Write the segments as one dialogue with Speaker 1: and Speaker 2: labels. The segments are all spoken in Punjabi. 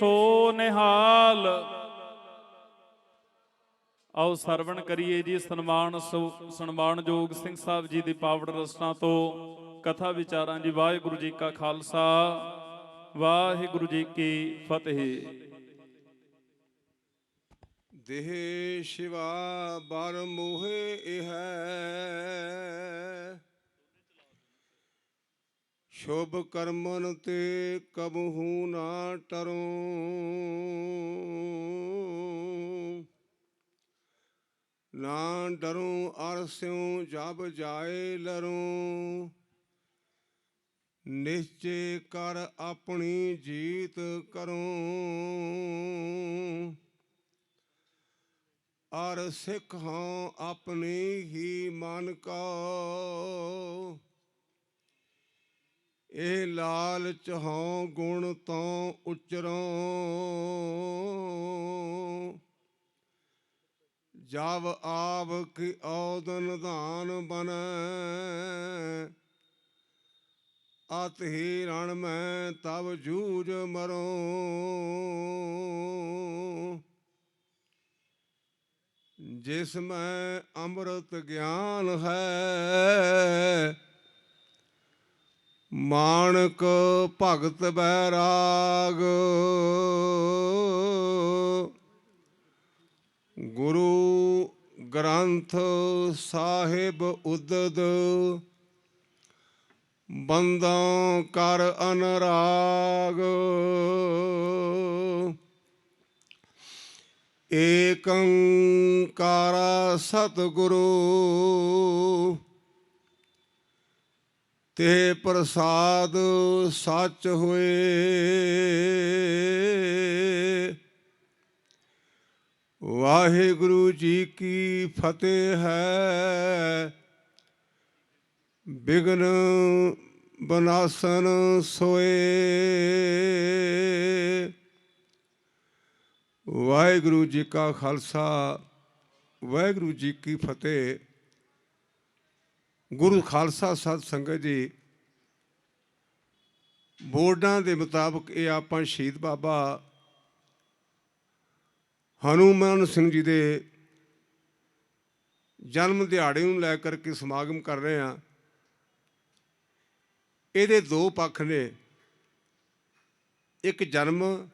Speaker 1: ਸੋ ਨਿਹਾਲ। ਆਓ ਸਰਵਣ ਕਰੀਏ ਜੀ ਸਨਮਾਨ ਸਨਮਾਨਯੋਗ ਸਿੰਘ ਸਾਹਿਬ ਜੀ ਦੀ ਪਾਵੜ ਰਸਨਾ ਤੋਂ ਕਥਾ ਵਿਚਾਰਾਂ ਜੀ। ਵਾਹਿਗੁਰੂ ਜੀ ਕਾ ਖਾਲਸਾ, ਵਾਹਿਗੁਰੂ ਜੀ ਕੀ ਫਤਿਹ।
Speaker 2: ਦੇਹ ਸ਼ਿਵਾ ਬਰ ਮੋਹਿ ਇਹ ਸ਼ੁਭ ਕਰਮਨ ਤੇ ਕਬਹੂ ਨਾ ਟਰੋ। ਨਾ ਡਰੂੰ ਅਰਸਿਉ ਜਬ ਜਾਏ ਲਰੂੰ। ਨਿਸ਼ਚੇ ਕਰ ਆਪਣੀ ਜੀਤ ਕਰੋ। ਅਰ ਸਿੱਖ ਹਾਂ ਆਪਣੀ ਹੀ ਮਨ ਕਾ। ਇਹ ਲਾਲ ਹਾਂ ਗੁਣ ਤੋਂ ਉਚਰੋਂ। ਜਬ ਆਪ ਕੀ ਔਦਨ ਧਾਨ ਬਨੈ, ਅਤ ਹੀ ਰਣ ਮੈਂ ਤਬ ਜੂਝ ਮਰੋ। ਜਿਸ ਮੈਂ ਅੰਮ੍ਰਿਤ ਗਿਆਨ ਹੈ ਮਾਨਕ ਭਗਤ ਬੈਰਾਗ। ਗੁਰੂ ਗ੍ਰੰਥ ਸਾਹਿਬ ਉਦਦ ਬੰਦੋਂ ਕਰ ਅਨਰਾਗ। ਏਕੰਕਾਰ ਸਤਿਗੁਰੂ ਤੇ ਪ੍ਰਸਾਦ ਸੱਚ ਹੋਏ। ਵਾਹਿਗੁਰੂ ਜੀ ਕੀ ਫਤਿਹ ਹੈ। ਬਿਗਨ ਬਨਾਸਨ ਸੋਏ। ਵਾਹਿਗੁਰੂ ਜੀ ਕਾ ਖਾਲਸਾ, ਵਾਹਿਗੁਰੂ ਜੀ ਕੀ ਫਤਿਹ। ਗੁਰੂ ਖਾਲਸਾ ਸਤ ਸੰਗਤ ਜੀ, ਬੋਰਡਾਂ ਦੇ ਮੁਤਾਬਕ ਇਹ ਆਪਾਂ ਸ਼ਹੀਦ ਬਾਬਾ ਹਨੂਮਾਨ ਸਿੰਘ ਜੀ ਦੇ ਜਨਮ ਦਿਹਾੜੇ ਨੂੰ ਲੈ ਕਰਕੇ ਸਮਾਗਮ ਕਰ ਰਹੇ ਹਾਂ। ਇਹਦੇ ਦੋ ਪੱਖ ਨੇ। ਇੱਕ ਜਨਮ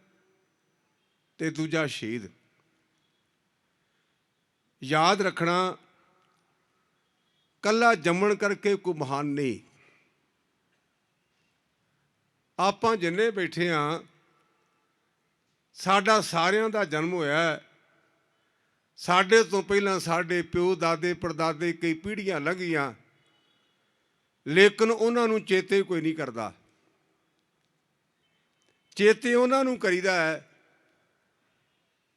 Speaker 2: ਤੇ ਦੂਜਾ ਸ਼ਹੀਦ। ਯਾਦ ਰੱਖਣਾ ਕੱਲਾ ਜੰਮਣ ਕਰਕੇ ਕੋਈ ਮਹਾਨ ਨਹੀਂ। ਆਪਾਂ ਜਿੰਨੇ ਬੈਠੇ ਆ, ਸਾਡਾ ਸਾਰਿਆਂ ਦਾ ਜਨਮ ਹੋਇਆ ਸਾਡੇ ਤੋਂ ਪਹਿਲਾਂ ਸਾਡੇ ਪਿਓ, ਦਾਦੇ, ਪੜਦਾਦੇ ਕਈ ਪੀੜ੍ਹੀਆਂ ਲੰਘੀਆਂ, ਲੇਕਿਨ ਉਹਨਾਂ ਨੂੰ ਚੇਤੇ ਕੋਈ ਨਹੀਂ ਕਰਦਾ। ਚੇਤੇ ਉਹਨਾਂ ਨੂੰ ਕਰੀਦਾ ਹੈ,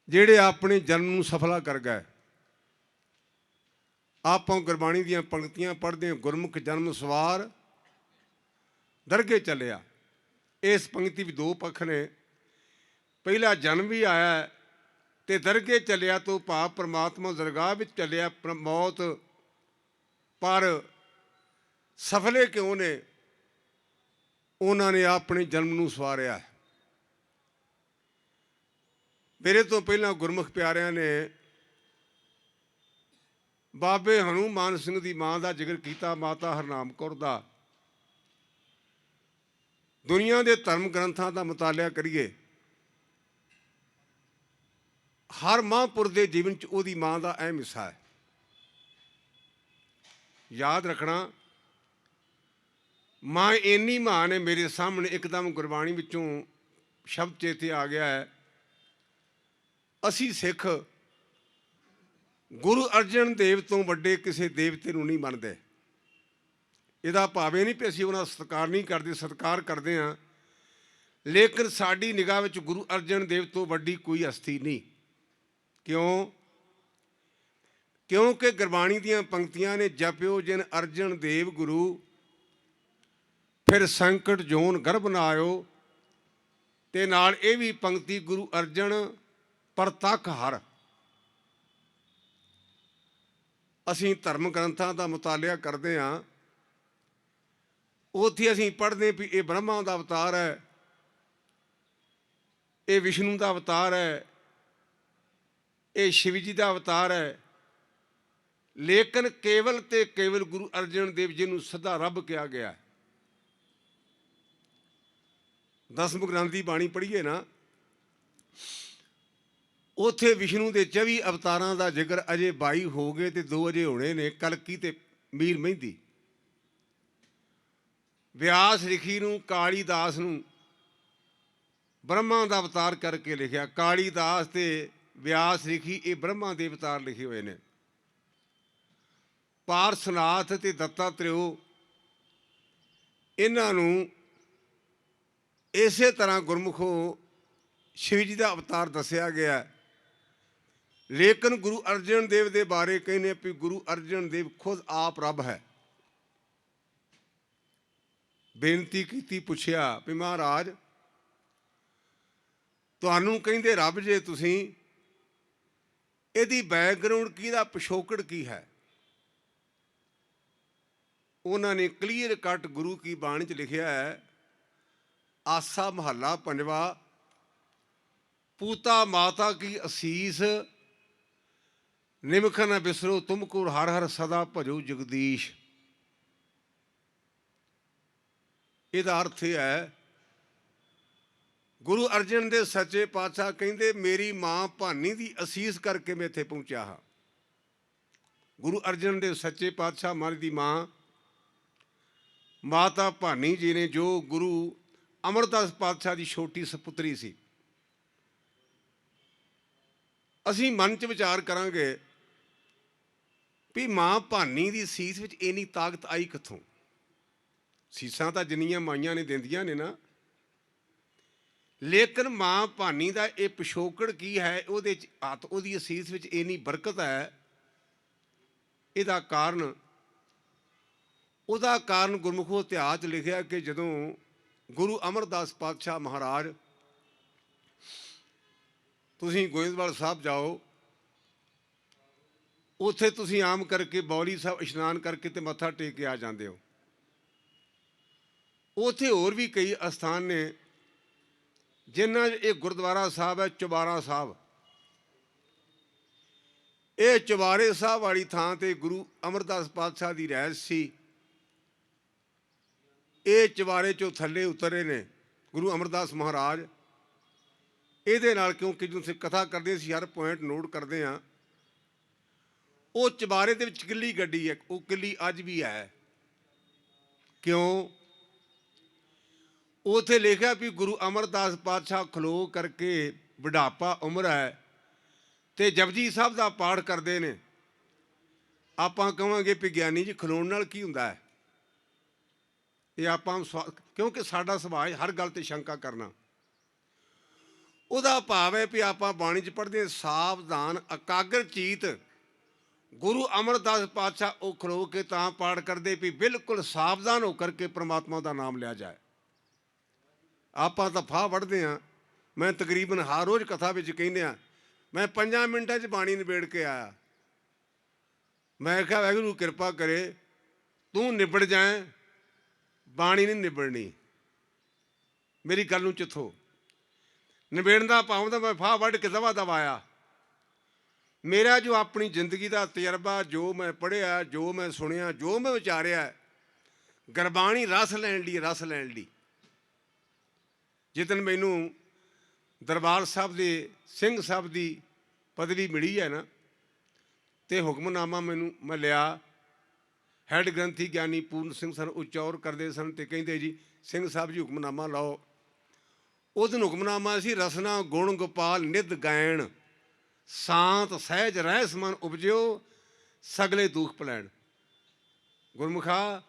Speaker 2: ਜਿਹੜੇ ਆਪਣੇ ਜਨਮ ਨੂੰ ਸਫਲਾ ਕਰ ਗਏ। ਆਪੋਂ ਗੁਰਬਾਣੀ ਦੀਆਂ ਪੰਕਤੀਆਂ ਪੜ੍ਹਦੇ ਗੁਰਮੁਖ ਜਨਮ ਸਵਾਰ ਦਰਗੇ ਚੱਲਿਆ। ਇਸ ਪੰਕਤੀ ਵਿੱਚ ਦੋ ਪੱਖ ਨੇ। ਪਹਿਲਾ ਜਨਮ ਵੀ ਆਇਆ ਹੈ ਤੇ ਦਰਗੇ ਚੱਲਿਆ ਤੋਂ ਭਾਵ ਪ੍ਰਮਾਤਮਾ ਦਰਗਾਹ ਵਿੱਚ ਚੱਲਿਆ। ਮੌਤ ਪਰ ਸਫਲੇ ਕਿਉਂ ਨੇ? ਉਹਨਾਂ ਨੇ ਆਪਣੇ ਜਨਮ ਨੂੰ ਸਵਾਰਿਆ। ਮੇਰੇ ਤੋਂ ਪਹਿਲਾਂ ਗੁਰਮੁਖ ਪਿਆਰਿਆਂ ਨੇ ਬਾਬੇ ਹਨੂਮਾਨ ਸਿੰਘ ਦੀ ਮਾਂ ਦਾ ਜ਼ਿਕਰ ਕੀਤਾ, ਮਾਤਾ ਹਰਨਾਮ ਕੌਰ ਦਾ। ਦੁਨੀਆ ਦੇ ਧਰਮ ਗ੍ਰੰਥਾਂ ਦਾ ਮਤਾਲਿਆ ਕਰੀਏ, ਹਰ ਮਹਾਂਪੁਰ ਦੇ ਜੀਵਨ 'ਚ ਉਹਦੀ ਮਾਂ ਦਾ ਅਹਿਮ ਹਿੱਸਾ ਹੈ। ਯਾਦ ਰੱਖਣਾ, ਮਾਂ ਇੰਨੀ ਮਾਂ ਨੇ ਮੇਰੇ ਸਾਹਮਣੇ ਇੱਕਦਮ ਗੁਰਬਾਣੀ ਵਿੱਚੋਂ ਸ਼ਬਦ ਚੇਤੇ ਆ ਗਿਆ ਹੈ। ਅਸੀਂ ਸਿੱਖ ਗੁਰੂ ਅਰਜਨ ਦੇਵ ਤੋਂ ਵੱਡੇ ਕਿਸੇ ਦੇਵਤੇ ਨੂੰ ਨਹੀਂ ਮੰਨਦੇ। ਇਹਦਾ ਭਾਵੇਂ ਨਹੀਂ ਕਿ ਅਸੀਂ ਉਹਨਾਂ ਦਾ ਸਤਿਕਾਰ ਨਹੀਂ ਕਰਦੇ, ਸਤਿਕਾਰ ਕਰਦੇ ਹਾਂ। ਲੇਕਿਨ ਸਾਡੀ ਨਿਗਾਹ ਵਿੱਚ ਗੁਰੂ ਅਰਜਨ ਦੇਵ ਤੋਂ ਵੱਡੀ ਕੋਈ ਹਸਤੀ ਨਹੀਂ। ਕਿਉਂ? ਕਿਉਂਕਿ ਗੁਰਬਾਣੀ ਦੀਆਂ ਪੰਕਤੀਆਂ ਨੇ ਜਪਿਓ ਜਿਨ ਅਰਜਨ ਦੇਵ ਗੁਰੂ, ਫਿਰ ਸੰਕਟ ਜੋਨ ਗਰਭ ਨਾ ਆਇਓ। ਤੇ ਨਾਲ ਇਹ ਵੀ ਪੰਕਤੀ ਗੁਰੂ ਅਰਜਨ ਪਰਤਖ ਹਰ। ਅਸੀਂ ਧਰਮ ਗ੍ਰੰਥਾਂ ਦਾ ਮੁਤਾਲਿਆ ਕਰਦੇ ਹਾਂ, ਉੱਥੇ ਅਸੀਂ ਪੜ੍ਹਦੇ ਵੀ ਇਹ ਬ੍ਰਹਮਾ ਦਾ ਅਵਤਾਰ ਹੈ, ਇਹ ਵਿਸ਼ਨੂੰ ਦਾ ਅਵਤਾਰ ਹੈ, ਇਹ ਸ਼ਿਵ ਜੀ ਦਾ ਅਵਤਾਰ ਹੈ। ਲੇਕਿਨ ਕੇਵਲ ਤੇ ਕੇਵਲ ਗੁਰੂ ਅਰਜਨ ਦੇਵ ਜੀ ਨੂੰ ਸਦਾ ਰੱਬ ਕਿਹਾ ਗਿਆ ਹੈ। ਦਸਮ ਗ੍ਰੰਥ ਦੀ ਬਾਣੀ ਪੜ੍ਹੀਏ ਨਾ। ਉਥੇ ਵਿਸ਼ਨੂੰ ਦੇ 24 ਅਵਤਾਰਾਂ ਦਾ ਜ਼ਿਕਰ ਅਜੇ 22 ਹੋ ਗਏ ਤੇ ਦੋ ਅਜੇ ਹੋਣੇ ਨੇ, ਕਲਕੀ ਤੇ ਮੀਰ ਮਹਿੰਦੀ। ਵਿਆਸ ਰਿਖੀ ਨੂੰ ਕਾਲੀਦਾਸ ਨੂੰ ਬ੍ਰਹਮਾ ਦਾ ਅਵਤਾਰ ਕਰਕੇ ਲਿਖਿਆ। ਕਾਲੀਦਾਸ ਤੇ ਵਿਆਸ ਰਿਖੀ ਇਹ ਬ੍ਰਹਮਾ ਦੇ ਅਵਤਾਰ ਲਿਖੇ ਹੋਏ ਨੇ। ਪਾਰਸਨਾਥ ਤੇ ਦੱਤਾਤ੍ਰੇਓ ਇਹਨਾਂ ਨੂੰ ਇਸੇ ਤਰ੍ਹਾਂ ਗੁਰਮੁਖੋ ਸ਼ਿਵ ਜੀ ਦਾ ਅਵਤਾਰ ਦੱਸਿਆ ਗਿਆ। ਹੈ। ਲੇਕਿਨ ਗੁਰੂ ਅਰਜਨ ਦੇਵ ਦੇ ਬਾਰੇ ਕਹਿੰਦੇ ਵੀ ਗੁਰੂ ਅਰਜਨ ਦੇਵ ਖੁਦ ਆਪ ਰੱਬ ਹੈ। ਬੇਨਤੀ ਕੀਤੀ, ਪੁੱਛਿਆ ਵੀ ਮਹਾਰਾਜ, ਤੁਹਾਨੂੰ ਕਹਿੰਦੇ ਰੱਬ ਜੇ ਤੁਸੀਂ, ਇਹਦੀ ਬੈਕਗ੍ਰਾਉਂਡ ਕਿਹਦਾ, ਪਿਛੋਕੜ ਕੀ ਹੈ? ਉਹਨਾਂ ਨੇ ਕਲੀਅਰ ਕੱਟ ਗੁਰੂ ਕੀ ਬਾਣੀ ਚ ਲਿਖਿਆ ਹੈ, ਆਸਾ ਮਹੱਲਾ ਪੰਜਵਾ, ਪੂਤਾ ਮਾਤਾ ਕੀ ਅਸੀਸ ਨਿਮਖ ਨ ਬਿਸਰੋ ਤੁਮ ਕੋ ਹਰ ਹਰ ਸਦਾ ਭਜੋ ਜਗਦੀਸ਼। ਇਹਦਾ ਅਰਥ ਇਹ ਹੈ, ਗੁਰੂ ਅਰਜਨ ਦੇ ਸੱਚੇ ਪਾਤਸ਼ਾਹ ਕਹਿੰਦੇ, ਮੇਰੀ ਮਾਂ ਭਾਨੀ ਦੀ ਅਸੀਸ ਕਰਕੇ ਮੈਂ ਇੱਥੇ ਪਹੁੰਚਿਆ ਹਾਂ। ਗੁਰੂ ਅਰਜਨ ਦੇ ਸੱਚੇ ਪਾਤਸ਼ਾਹ ਮਾਰੀ ਦੀ ਮਾਂ, ਮਾਤਾ ਭਾਨੀ ਜੀ ਨੇ ਜੋ ਗੁਰੂ ਅਮਰਦਾਸ ਪਾਤਸ਼ਾਹ ਦੀ ਛੋਟੀ ਸੁਪੁੱਤਰੀ ਸੀ। ਅਸੀਂ ਮਨ 'ਚ ਵਿਚਾਰ ਕਰਾਂਗੇ ਵੀ ਮਾਂ ਭਾਨੀ ਦੀ ਸੀਸ ਵਿੱਚ ਇੰਨੀ ਤਾਕਤ ਆਈ ਕਿੱਥੋਂ? ਸੀਸਾਂ ਤਾਂ ਜਿੰਨੀਆਂ ਮਾਈਆਂ ਨੇ ਦਿੰਦੀਆਂ ਨੇ ਨਾ। ਲੇਕਿਨ ਮਾਂ ਭਾਨੀ ਦਾ ਇਹ ਪਿਛੋਕੜ ਕੀ ਹੈ? ਉਹਦੇ ਚ ਹੱਥ ਉਹਦੀ ਅਸੀਸ ਵਿੱਚ ਇੰਨੀ ਬਰਕਤ ਹੈ। ਇਹਦਾ ਕਾਰਨ ਉਹਦਾ ਕਾਰਨ ਗੁਰਮੁਖੋ ਇਤਿਹਾਸ 'ਚ ਲਿਖਿਆ ਕਿ ਜਦੋਂ ਗੁਰੂ ਅਮਰਦਾਸ ਪਾਤਸ਼ਾਹ ਮਹਾਰਾਜ ਤੁਸੀਂ ਗੋਇੰਦਵਾਲ ਸਾਹਿਬ ਜਾਓ। ਉੱਥੇ ਤੁਸੀਂ ਆਮ ਕਰਕੇ ਬੌਲੀ ਸਾਹਿਬ ਇਸ਼ਨਾਨ ਕਰਕੇ ਤੇ ਮੱਥਾ ਟੇਕ ਕੇ ਆ ਜਾਂਦੇ ਹੋ। ਉੱਥੇ ਹੋਰ ਵੀ ਕਈ ਅਸਥਾਨ ਨੇ ਜਿਨ੍ਹਾਂ 'ਚ ਇਹ ਗੁਰਦੁਆਰਾ ਸਾਹਿਬ ਹੈ, ਚੁਬਾਰਾ ਸਾਹਿਬ। ਇਹ ਚੁਬਾਰੇ ਸਾਹਿਬ ਵਾਲੀ ਥਾਂ ਤੇ ਗੁਰੂ ਅਮਰਦਾਸ ਪਾਤਸ਼ਾਹ ਦੀ ਰਹਿਸ਼ ਸੀ। ਇਹ ਚੁਬਾਰੇ ਚੋਂ ਥੱਲੇ ਉਤਰੇ ਨੇ ਗੁਰੂ ਅਮਰਦਾਸ ਮਹਾਰਾਜ। ਇਹਦੇ ਨਾਲ ਕਿਉਂਕਿ ਜਦੋਂ ਅਸੀਂ ਕਥਾ ਕਰਦੇ ਸੀ, ਹਰ ਪੁਆਇੰਟ ਨੋਟ ਕਰਦੇ ਆ ਉਹ ਚਬਾਰੇ ਦੇ ਵਿੱਚ ਕਿੱਲੀ ਗੱਡੀ ਹੈ, ਉਹ ਕਿੱਲੀ ਅੱਜ ਵੀ ਹੈ। ਕਿਉਂ? ਉਥੇ ਲਿਖਿਆ ਵੀ ਗੁਰੂ ਅਮਰਦਾਸ ਪਾਤਸ਼ਾਹ ਖਲੋ ਕਰਕੇ ਬੁਢਾਪਾ ਉਮਰ ਹੈ ਤੇ ਜਪਜੀ ਸਾਹਿਬ ਦਾ ਪਾਠ ਕਰਦੇ ਨੇ। ਆਪਾਂ ਕਹਾਂਗੇ ਵੀ ਗਿਆਨੀ ਜੀ ਖਲੋਣ ਨਾਲ ਕੀ ਹੁੰਦਾ ਹੈ? ਇਹ ਆਪਾਂ ਸਵਾ- ਕਿਉਂਕਿ ਸਾਡਾ ਸੁਭਾਅ ਹਰ ਗੱਲ ਤੇ ਸ਼ੰਕਾ ਕਰਨਾ। ਉਹਦਾ ਭਾਵ ਹੈ ਵੀ ਆਪਾਂ ਬਾਣੀ 'ਚ ਪੜ੍ਹਦੇ ਸਾਵਧਾਨ ਇਕਾਗਰ ਚੀਤ ਗੁਰੂ ਅਮਰਦਾਸ ਪਾਤਸ਼ਾਹ ਉਹ ਖਲੋ ਕੇ ਤਾਂ ਪਾਠ ਕਰਦੇ ਵੀ ਬਿਲਕੁਲ ਸਾਵਧਾਨ ਹੋ ਕਰਕੇ ਪ੍ਰਮਾਤਮਾ ਦਾ ਨਾਮ ਲਿਆ ਜਾਏ। ਆਪਾਂ ਤਾਂ ਫਾਹ ਵੜਦੇ ਆ ਮੈਂ ਤਕਰੀਬਨ ਹਰ ਰੋਜ਼ ਕਥਾ ਵਿੱਚ ਕਹਿੰਦੇ ਆ ਮੈਂ 5 ਮਿੰਟਾਂ 'ਚ ਬਾਣੀ ਨਿਬੇੜ ਕੇ ਆਇਆ। ਮੈਂ ਕਿਹਾ, ਵਾਹਿਗੁਰੂ, ਕਿਰਪਾ ਕਰੇ, ਤੂੰ ਨਿਬੜ ਜਾਏ, ਬਾਣੀ ਨਹੀਂ ਨਿਬੜਨੀ। ਮੇਰੀ ਗੱਲ ਨੂੰ ਚਿੱਥੋ। ਨਿਬੇੜਨ ਦਾ ਭਾਵ ਤਾਂ ਮੈਂ ਫਾਹ ਵੱਢ ਕੇ ਦਵਾ ਦਵਾਇਆ ਮੇਰਾ ਜੋ ਆਪਣੀ ਜ਼ਿੰਦਗੀ ਦਾ ਤਜਰਬਾ, ਜੋ ਮੈਂ ਪੜ੍ਹਿਆ, ਜੋ ਮੈਂ ਸੁਣਿਆ, ਜੋ ਮੈਂ ਵਿਚਾਰਿਆ, ਗਰਬਾਣੀ ਰਸ ਲੈਣ ਲਈ ਰਸ ਲੈਣ ਲਈ ਜਿੱਦਨ ਮੈਨੂੰ ਦਰਬਾਰ ਸਾਹਿਬ ਦੇ ਸਿੰਘ ਸਾਹਿਬ ਦੀ ਪਦਵੀ ਮਿਲੀ ਹੈ ਨਾ, ਤੇ ਹੁਕਮਨਾਮਾ ਮੈਨੂੰ, ਮੈਂ ਲਿਆ। ਹੈਡ ਗ੍ਰੰਥੀ ਗਿਆਨੀ ਪੂਰਨ ਸਿੰਘ ਸਰ ਉਚੌਰ ਕਰਦੇ ਸਨ ਤੇ ਕਹਿੰਦੇ ਜੀ, ਸਿੰਘ ਸਾਹਿਬ ਜੀ, ਹੁਕਮਨਾਮਾ ਲਾਓ। ਉਸ ਦਿਨ ਹੁਕਮਨਾਮਾ ਸੀ, ਰਸਨਾ ਗੁਣ ਗੋਪਾਲ ਨਿਧ ਗਾਇਣ। ਸਾਂਤ ਸਹਿਜ ਰਹਿਸ ਮਨ ਉਪਜਿਓ ਸਗਲੇ ਦੁਖ ਪਲੈਣ ਗੁਰਮੁਖਾ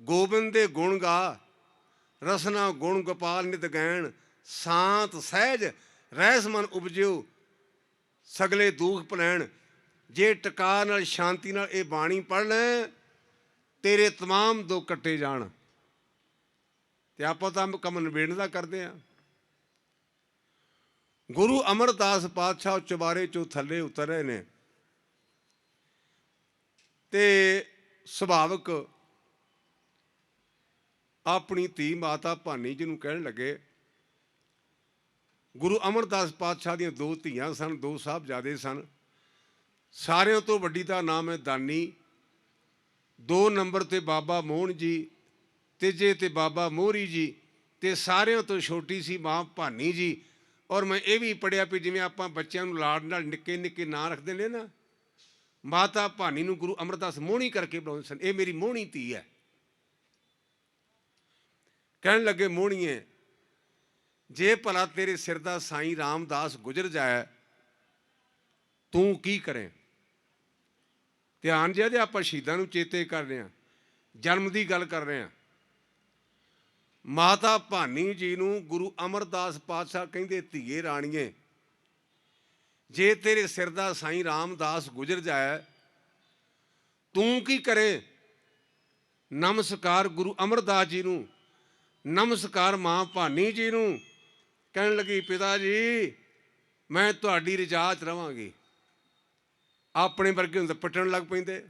Speaker 2: ਗੋਬਿੰਦ ਦੇ ਗੁਣ ਗਾ ਰਸਨਾ ਗੁਣ ਗੋਪਾਲ ਨਿਤ ਗੈਣ ਸਾਂਤ ਸਹਿਜ ਰਹਿਸ ਮਨ ਉਪਜਿਓ ਸਗਲੇ ਦੁਖ ਪਲੈਣ ਜੇ ਟਕਾ ਨਾਲ ਸ਼ਾਂਤੀ ਨਾਲ ਇਹ ਬਾਣੀ ਪੜ ਲੈ ਤੇਰੇ तमाम ਦੁੱਖ ਕੱਟੇ ਜਾਣ ਤੇ ਆਪਾਂ ਤਾਂ ਕੰਮ ਨਿਬੇੜਨ ਦਾ ਕਰਦੇ ਆ ਗੁਰੂ ਅਮਰਦਾਸ ਪਾਤਸ਼ਾਹ ਚੁਬਾਰੇ ਚੋਂ ਥੱਲੇ ਉਤਰੇ ਨੇ। ਤੇ ਸੁਭਾਵਕ ਆਪਣੀ ਧੀ ਮਾਤਾ ਭਾਨੀ ਜੀ ਨੂੰ ਕਹਿਣ ਲੱਗੇ, ਗੁਰੂ ਅਮਰਦਾਸ ਪਾਤਸ਼ਾਹ ਦੀਆਂ ਦੋ ਧੀਆਂ ਸਨ, ਦੋ ਸਾਹਿਬਜ਼ਾਦੇ ਸਨ। ਸਾਰਿਆਂ ਤੋਂ ਵੱਡੀ ਦਾ ਨਾਮ ਹੈ ਦਾਨੀ। ਦੋ ਨੰਬਰ ਤੇ ਬਾਬਾ ਮੋਹਨ ਜੀ, ਤੀਜੇ ਤੇ ਬਾਬਾ ਮੋਹਰੀ ਜੀ, ਤੇ ਸਾਰਿਆਂ ਤੋਂ ਛੋਟੀ ਸੀ ਮਾਂ ਭਾਨੀ ਜੀ। ਔਰ ਮੈਂ ਇਹ ਵੀ ਪੜਿਆ ਵੀ ਜਿਵੇਂ ਆਪਾਂ ਬੱਚਿਆਂ ਨੂੰ ਲਾਡ ਨਾਲ ਨਿੱਕੇ ਨਿੱਕੇ ਨਾਂ ਰੱਖਦੇ ਨੇ ਨਾ, ਮਾਤਾ ਭਾਨੀ ਨੂੰ ਗੁਰੂ ਅਮਰਦਾਸ ਮੋਹਣੀ ਕਰਕੇ ਬੁਲਾਉਂਦੇ ਸਨ। ਇਹ ਮੇਰੀ ਮੋਹਣੀ ਧੀ ਹੈ। ਕਹਿਣ ਲੱਗੇ, ਮੋਹਣੀਏ, ਜੇ ਭਲਾ ਤੇਰੇ ਸਿਰ ਦਾ ਸਾਈਂ ਰਾਮਦਾਸ ਗੁਜ਼ਰ ਜਾਏ, ਤੂੰ ਕੀ ਕਰੇ? ਧਿਆਨ ਜਿਹਾ ਜੇ ਆਪਾਂ ਸ਼ਹੀਦਾਂ ਨੂੰ ਚੇਤੇ ਕਰ ਰਹੇ ਹਾਂ, ਜਨਮ ਦੀ ਗੱਲ ਕਰ ਰਹੇ ਹਾਂ। ਮਾਤਾ ਭਾਨੀ ਜੀ ਨੂੰ ਗੁਰੂ ਅਮਰਦਾਸ ਪਾਤਸ਼ਾਹ ਕਹਿੰਦੇ, ਧੀਏ ਰਾਣੀਏ, ਜੇ ਤੇਰੇ ਸਿਰ ਦਾ ਸਾਈਂ ਰਾਮਦਾਸ ਗੁਜ਼ਰ ਜਾਏ, ਤੂੰ ਕੀ ਕਰੇ? ਨਮਸਕਾਰ ਗੁਰੂ ਅਮਰਦਾਸ ਜੀ ਨੂੰ, ਨਮਸਕਾਰ ਮਾਂ ਭਾਨੀ ਜੀ ਨੂੰ, ਕਹਿਣ ਲੱਗੀ, ਪਿਤਾ ਜੀ, ਮੈਂ ਤੁਹਾਡੀ ਰਜਾ 'ਚ ਰਵਾਂਗੀ। ਆਪਣੇ ਵਰਗੇ ਹੁੰਦੇ ਪਟਣ ਲੱਗ ਪੈਂਦੇ।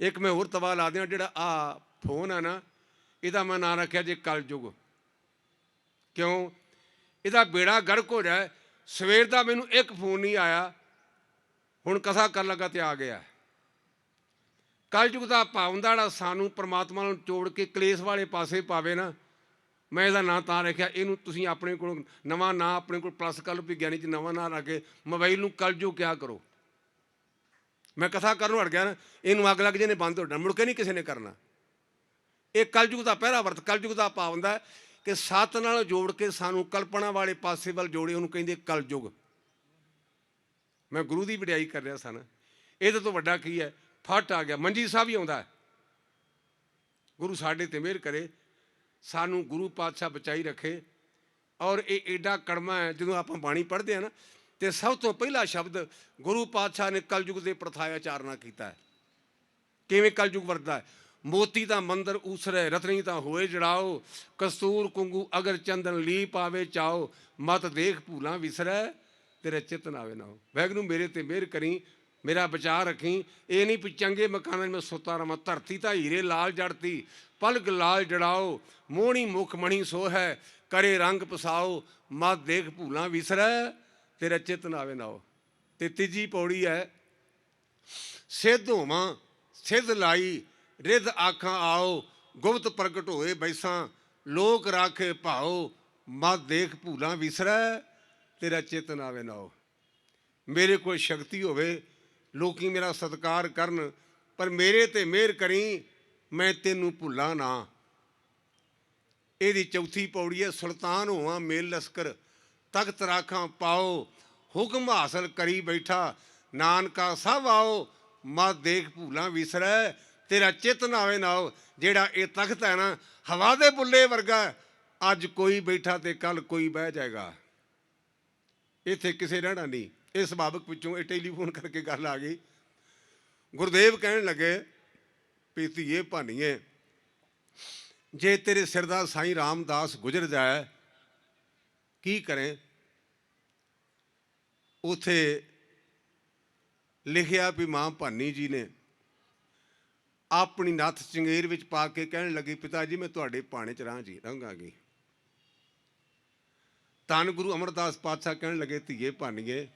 Speaker 2: ਇੱਕ ਮੈਂ ਹੋਰ ਤਵਾ ਲਾ ਦਿਆਂ, ਜਿਹੜਾ ਆ ਫੋਨ ਆ ਨਾ ਇਹਦਾ ਮੈਂ ਨਾਂ ਰੱਖਿਆ ਜੇ ਕਲਯੁਗ। ਕਿਉਂ? ਇਹਦਾ ਬੇੜਾ ਗਰਕ ਹੋ ਜਾਏ ਸਵੇਰ ਦਾ ਮੈਨੂੰ ਇੱਕ ਫੋਨ ਨਹੀਂ ਆਇਆ। ਹੁਣ ਕਥਾ ਕਰਨ ਲੱਗਾ ਤੇ ਆ ਗਿਆ। ਕਲਯੁਗ ਦਾ ਪਾਉਂਦਾ ਜਿਹੜਾ ਸਾਨੂੰ ਪ੍ਰਮਾਤਮਾ ਨੂੰ ਜੋੜ ਕੇ ਕਲੇਸ਼ ਵਾਲੇ ਪਾਸੇ ਪਾਵੇ ਨਾ, ਮੈਂ ਇਹਦਾ ਨਾਂ ਤਾਂ ਰੱਖਿਆ। ਇਹਨੂੰ ਤੁਸੀਂ ਆਪਣੇ ਕੋਲ ਨਵਾਂ ਨਾਂ, ਆਪਣੇ ਕੋਲ ਪਲੱਸ ਕਰ ਲਓ ਵਿਗਿਆਨੀ ਚ ਨਵਾਂ ਨਾਂ ਰੱਖ ਕੇ ਮੋਬਾਈਲ ਨੂੰ ਕਲਯੁਗ ਕਿਆ ਕਰੋ। ਮੈਂ ਕਥਾ ਕਰਨ ਹਟ ਗਿਆ ਨਾ, ਇਹਨੂੰ ਅੱਗ ਲੱਗ ਜੇ ਨੇ ਬੰਦ ਹੋ ਜਾਣਾ। ਮੁੜ ਕੇ ਨਹੀਂ ਕਿਸੇ ਨੇ ਕਰਨਾ। ਇਹ ਕਲਯੁਗ ਦਾ ਪਹਿਰਾ ਵਰਤ, ਕਲਯੁਗ ਦਾ ਪਾਉਂਦਾ ਹੁੰਦਾ ਕਿ ਸੱਤ ਨਾਲ ਜੋੜ ਕੇ ਸਾਨੂੰ ਕਲਪਨਾ ਵਾਲੇ ਪਾਸੇ ਵੱਲ ਜੋੜੇ, ਉਹਨੂੰ ਕਹਿੰਦੇ ਕਲਯੁਗ। ਮੈਂ ਗੁਰੂ ਦੀ ਵਡਿਆਈ ਕਰ ਰਿਹਾ ਸਨ ਇਹਦੇ ਤੋਂ ਵੱਡਾ ਕੀ ਹੈ? ਫਟ ਆ ਗਿਆ। ਮੰਜੀ ਸਾਹਿਬ ਹੀ ਆਉਂਦਾ ਗੁਰੂ ਸਾਡੇ ਤੇ ਮਿਹਰ ਕਰੇ, ਸਾਨੂੰ ਗੁਰੂ ਪਾਤਸ਼ਾਹ ਬਚਾਈ ਰੱਖੇ। ਔਰ ਇਹ ਏਡਾ ਕੜਮਾ ਹੈ, ਜਦੋਂ ਆਪਾਂ ਬਾਣੀ ਪੜ੍ਹਦੇ ਆ ਨਾ, ਤੇ ਸਭ ਤੋਂ ਪਹਿਲਾ ਸ਼ਬਦ ਗੁਰੂ ਪਾਤਸ਼ਾਹ ਨੇ ਕਲਯੁਗ ਦੇ ਪ੍ਰਥਾਇਆ ਚਾਰਨਾ ਕੀਤਾ ਹੈ। ਕਿਵੇਂ ਕਲਯੁਗ ਵਰਤਦਾ ਹੈ? ਮੋਤੀ ਤਾਂ ਮੰਦਰ ਉਸਰੇ ਰਤਨੀ ਤਾਂ ਹੋਏ ਜੜਾਓ। ਕਸਤੂਰ ਕੁੰਗੂ ਅਗਰ ਚੰਦਨ ਲੀ ਪਾਵੇ ਚਾਓ। ਮਤ ਦੇਖ ਭੂਲਾਂ ਵਿਸਰੈ, ਤੇਰੇ ਚਿਤ ਨਾ ਆਵੇ ਨਾ ਹੋ। ਮੇਰੇ ਤੇ ਮਿਹਰ ਕਰੀ, ਮੇਰਾ ਬਚਾ ਰੱਖੀ। ਇਹ ਨਹੀਂ ਵੀ ਚੰਗੇ ਮਕਾਨਾਂ ਮੈਂ ਸੁੱਤਾ ਰਵਾਂ, ਧਰਤੀ ਤਾਂ ਹੀਰੇ ਲਾਲ ਜੜਤੀ। ਪਲਕ ਲਾਲ ਜੜਾਓ, ਮੋਹਣੀ ਮੁਖ ਮਣੀ ਸੋ ਹੈ ਕਰੇ ਰੰਗ ਪਸਾਓ, ਮਤ ਦੇਖ ਭੂਲਾਂ ਵਿਸਰੈ, ਤੇਰਾ ਚਿਤ ਨਾ ਆਵੇ ਨਾ ਤੇ ਤੀਜੀ ਪੌੜੀ ਹੈ, ਸਿੱਧ ਹੋਵਾਂ, ਸਿੱਧ ਲਾਈ। ਰਿਧ ਆਖਾਂ ਆਓ, ਗੁਪਤ ਪ੍ਰਗਟ ਹੋਏ ਬੈਸਾਂ, ਲੋਕ ਰਾਖੇ ਭਾਓ, ਮਤ ਦੇਖ ਭੂਲਾਂ ਵਿਸਰੈ, ਤੇਰਾ ਚੇਤਨ ਆਵੇ ਨਾ ਮੇਰੇ ਕੋਲ ਸ਼ਕਤੀ ਹੋਵੇ, ਲੋਕੀ ਮੇਰਾ ਸਤਿਕਾਰ ਕਰਨ, ਪਰ ਮੇਰੇ ਤੇ ਮਿਹਰ ਕਰੀ, ਮੈਂ ਤੈਨੂੰ ਭੁੱਲਾਂ ਨਾ। ਇਹਦੀ ਚੌਥੀ ਪੌੜੀ ਹੈ, ਸੁਲਤਾਨ ਹੋਵਾਂ ਮੇਲ ਲਸਕਰ, ਤਖਤ ਰਾਖਾਂ ਪਾਓ, ਹੁਕਮ ਹਾਸਲ ਕਰੀ ਬੈਠਾ, ਨਾਨਕਾ ਸਭ ਆਓ, ਮਤ ਦੇਖ ਭੂਲਾਂ ਵਿਸਰੈ ਤੇਰਾ ਚਿਤ ਨਾਵੇ ਨਾ ਜਿਹੜਾ ਇਹ ਤਖਤ ਹੈ ਨਾ, ਹਵਾ ਦੇ ਬੁੱਲੇ ਵਰਗਾ, ਅੱਜ ਕੋਈ ਬੈਠਾ ਤੇ ਕੱਲ ਕੋਈ ਬਹਿ ਜਾਏਗਾ। ਇੱਥੇ ਕਿਸੇ ਰਹਿਣਾ ਨਹੀਂ। ਇਹ ਸੁਭਾਵਕ ਵਿੱਚੋਂ ਇਹ ਟੈਲੀਫੋਨ ਕਰਕੇ ਗੱਲ ਆ ਗਈ। ਗੁਰਦੇਵ ਕਹਿਣ ਲੱਗੇ ਵੀ ਧੀਏ ਭਾਨੀਏ, ਜੇ ਤੇਰੇ ਸਿਰ ਦਾ ਸਾਈਂ ਰਾਮਦਾਸ ਗੁਜ਼ਰ ਜਾਏ, ਕੀ ਕਰੇ? ਉਥੇ ਲਿਖਿਆ ਵੀ ਮਾਂ ਭਾਨੀ ਜੀ ਨੇ ਆਪਣੀ ਨੱਥ ਚੰਗੇਰ ਵਿੱਚ ਪਾ ਕੇ ਕਹਿਣ ਲੱਗੀ, ਪਿਤਾ ਜੀ, ਮੈਂ ਤੁਹਾਡੇ ਪਾਣੇ ਚ ਰਾਂ ਜੀ ਰਹਾਂਗੀ। ਤਨ ਗੁਰੂ ਅਮਰਦਾਸ ਪਾਤਸ਼ਾਹ ਕਹਿਣ ਲੱਗੇ, ਧੀਏ ਭਾਨੀਏ,